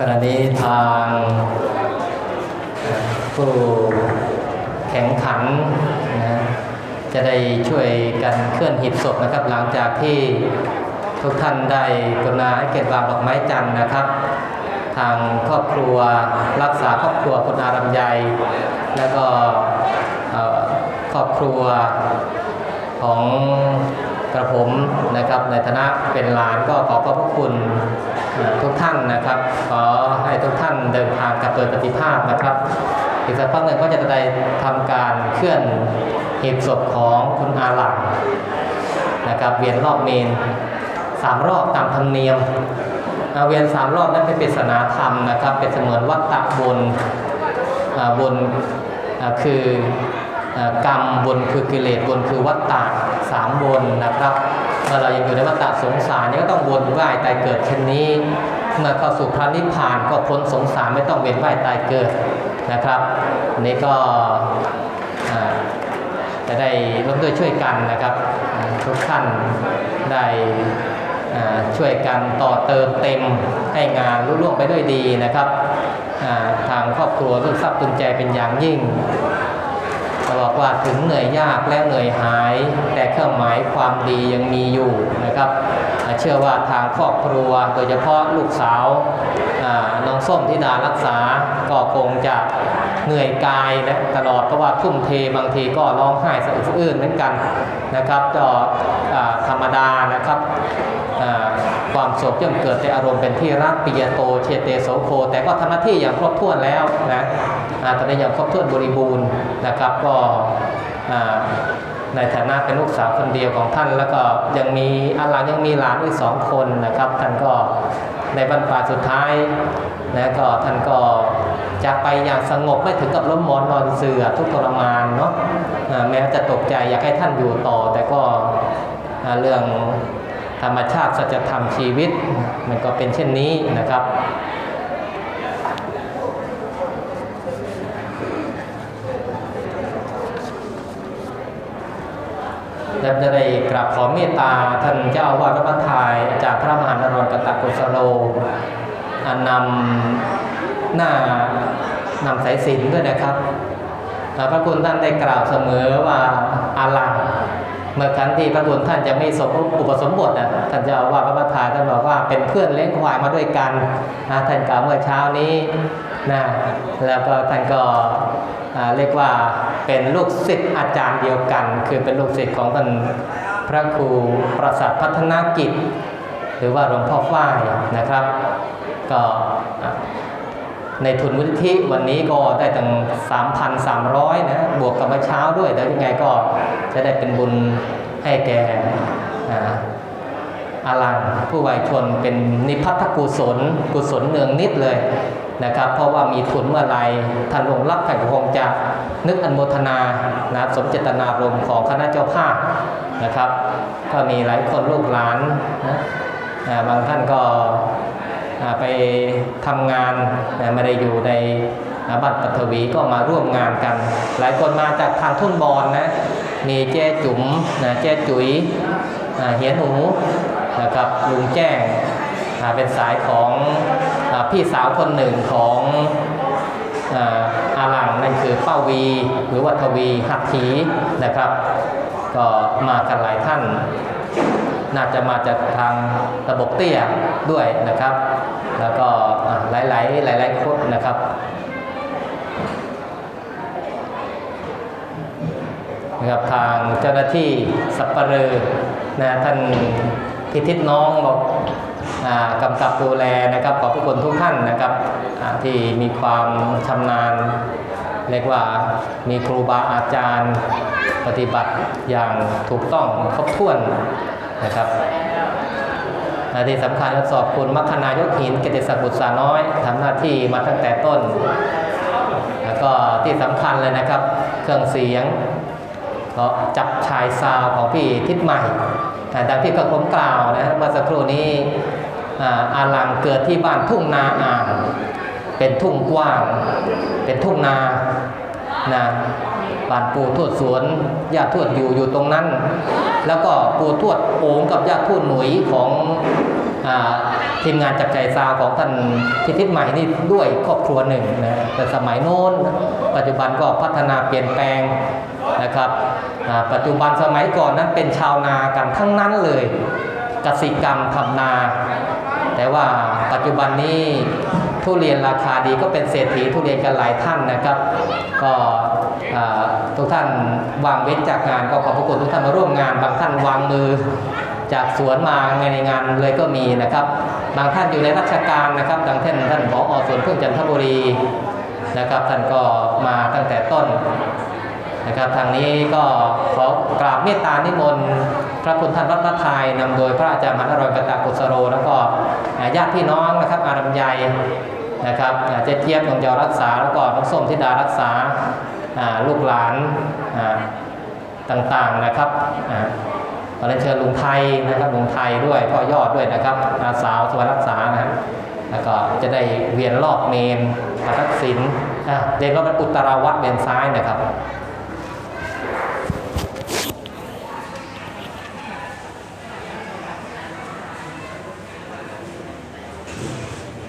ขณะนี้ทางผู้แข่งขันนะจะได้ช่วยกันเคลื่อนหีบศพนะครับ หลังจากที่ทุกท่านได้กรุณาให้เกียรติวางดอกไม้จันทร์นะครับ ทางครอบครัวรักษาครอบครัวคุณอารำไยแล้วก็ครอบครัวของกระผมนะครับในฐานะเป็นหลานก็ขอขอบพระคุณทุกท่านนะครับ ทุกท่านเดินทางกลับโดยปฏิภาพนะครับ อีกสักพักหนึ่งก็จะได้ทำการเคลื่อนหีบศพของคุณอาหลังนะครับเวียนรอบเมนสามรอบตามธรรมเนียมอ่าเวียนสามรอบนั้นเป็นปริศนาธรรมนะครับ เป็นเสมือนวัฏฏะบนบนคืออกรรมบนคือกิเลสบนคือวัฏฏะสามบนนะครับ เมื่อเรายังอยู่ในวัฏสงสารนี่ยก็ต้องวนว่ายตายเกิดเช่นนี้ เมื่อเข้าสู่พระนิพพานก็พ้นสงสารไม่ต้องเวียนว่ายตายเกิดนะครับนนี้ก็จะได้ร่วมด้วยช่วยกันนะครับทุกท่านได้ช่วยกันต่อเติมเต็มให้งานรุ่ล่วงไปด้วยดีนะครับทางครอบครัวรู้ทรัพย์ตุนใจเป็นอย่างยิ่ง ก็บอกว่าถึงเหนื่อยยากและเหนื่อยหาย แต่เครื่องหมายความดียังมีอยู่นะครับ เชื่อว่าทางครอบครัวโดยเฉพาะลูกสาวน้องส้มธิดารักษาก็คงจะเหนื่อยกายนะตลอดเพราะว่าทุ่มเทบางทีก็ร้องไห้สะอึกสะอื้นเหมือนกันนะครับก็อ่าธรรมดานะครับความโศกย่อมเกิดแต่อารมณ์เป็นที่รักปิยโตเชเตโสโค แต่ก็ทำหน้าที่อย่างครบถ้วนแล้วนะ ตอนนี้ย่างครบถ้วนบริบูรณ์นะครับ ก็ในฐานะเป็นลูกสาวคนเดียวของท่าน แล้วก็ยังมีอาหลานยังมีหลานอีกสองคนนะครับ ท่านก็ในบรรปลาสุดท้ายนะก็ท่านก็จากไปอย่างสงบไม่ถึงกับล้มหมอนนอนเสือทุกทรมานเนาะแม้จะตกใจอยากให้ท่านอยู่ต่อ แต่ก็เรื่องธรรมชาติสัจธรรมชีวิต มันก็เป็นเช่นนี้นะครับ และจะได้กราบขอเมตตาท่านเจ้าอาวาสวัดพระทายอาจารย์พระมหานรนกตะกุสโลอ่านำหน้านำสายสินด้วยนะครับพระคุณท่านได้กล่าวเสมอว่าอาลังเมื่อครั้งที่พระคุณท่านจะไม่สมอุปสมบทนะท่านเจ้าอาวาสวัดพระทายท่านบอกว่าเป็นเพื่อนเลี้ยงควายมาด้วยกันนะท่านกล่าวเมื่อเช้านี้นะแล้วก็ท่านก็ เรียกว่าเป็นลูกศิษย์อาจารย์เดียวกัน คือเป็นลูกศิษย์ของท่านพระครูประสัทพัฒนากิจ หรือว่าหลวงพ่อฝ้ายนะครับ ก็ในทุนวุฒิวันนี้ก็ได้ตั้ง 3,300 นะ บวกกับเมื่อเช้าด้วย แล้วยังไงก็จะได้เป็นบุญให้แก่อาอาลันผู้วัยชนเป็นนิพพัทธกุศล กุศลเนืองนิดเลย นะครับ เพราะว่ามีทุนเมื่อไรท่านหลวงรับท่นก็คงจะนึกอนโมทนานะสมเจตนารมณ์ของคณะเจ้าภาพนะครับ ก็มีหลายคนลูกหลานนะบางท่านก็ไปทำงานนะไม่ได้อยู่ในอ่าบัตรปัทวีก็มาร่วมงานกัน หลายคนมาจากทางทุ่นบอลนะมีเจ๊จุ๋มนะเจ๊จุ๋ยอ่าเฮียนหนูนะครับลุงแจ้ง เป็นสายของอพี่สาวคนหนึ่งของอาลังนั่นคือเป้าวี หรือวัทวีหัตถีนะครับ ก็มากันหลายท่าน น่าจะมาจากทางระบบเตี้ยด้วยนะครับ แล้วก็อ่าหลายๆหลายๆคนนะครับนะครับทางเจ้าหน้าที่สัปเหร่อนะท่านพิทิศน้องบอก กำกับดูแลนะครับขอบพระคุณทุกท่านนะครับที่มีความชำนาญเรียกว่ามีครูบาอาจารย์ปฏิบัติอย่างถูกต้องครบถ้วนนะครับที่สำคัญสอบคุณมัคคณายกหินเกติศักดิ์บุตรสาน้อยทำหน้าที่มาตั้งแต่ต้น แล้วก็ที่สำคัญเลยนะครับ เครื่องเสียงก็จับชายซาวของพี่ทิศใหม่อ่ดังที่กระผมกล่าวนะเมื่อสักครู่นี้ อาลังเกิดที่บ้านทุ่งนาอ่างเป็นทุ่งกว้าง เป็นทุ่งนานะบ้านปู่ทวดสวนญาติทวดอยู่อยู่ตรงนั้น แล้วก็ปู่ทวดโองกับญาติทวดหนุยของอทีมงานจับใจซาวของท่านพิทิศใหม่นี่ด้วยครอบครัวหนึ่งนะแต่สมัยโน้น ปัจจุบันก็พัฒนาเปลี่ยนแปลงนะครับปัจจุบันสมัยก่อนนั้นเป็นชาวนากันทั้งนั้นเลยกสิกรรมทำนา แต่ว่าปัจจุบันนี้ทุเรียนราคาดีก็เป็นเศรษฐีทุเรียนกันหลายท่านนะครับ ก็ทุกท่านวางเว้นจากงานก็ขอบพระคุณทุกท่านมาร่วมงาน บางท่านวางมือจากสวนมาในงานเลยก็มีนะครับ บางท่านอยู่ในราชการนะครับดังเช่นท่านผอสวนพึ่งจันทบุรีนะครับท่านก็มาตั้งแต่ต้น นะครับ ทางนี้ก็ขอกราบเมตตานิมนต์พระคุณท่านรัตนทายนำโดยพระอาจารย์มหาอรอยกตากุสโร แล้วก็ญาติพี่น้องนะครับอารัมยายนะครับเจ๊เจี๊ยบของเจ้ารักษาแล้วก็น้องส้มธิดารักษาลูกหลานต่างๆนะครับอาขอเรียเชิญลุงไทยนะครับลุงไทยด้วยพ่อยอดด้วยนะครับอาสาวสวัสดิ์รักษานะแล้วก็จะได้เวียนรอบเมนพระทักษิณอะเรียนรอบอุตราวัดเวียนซ้ายนะครับ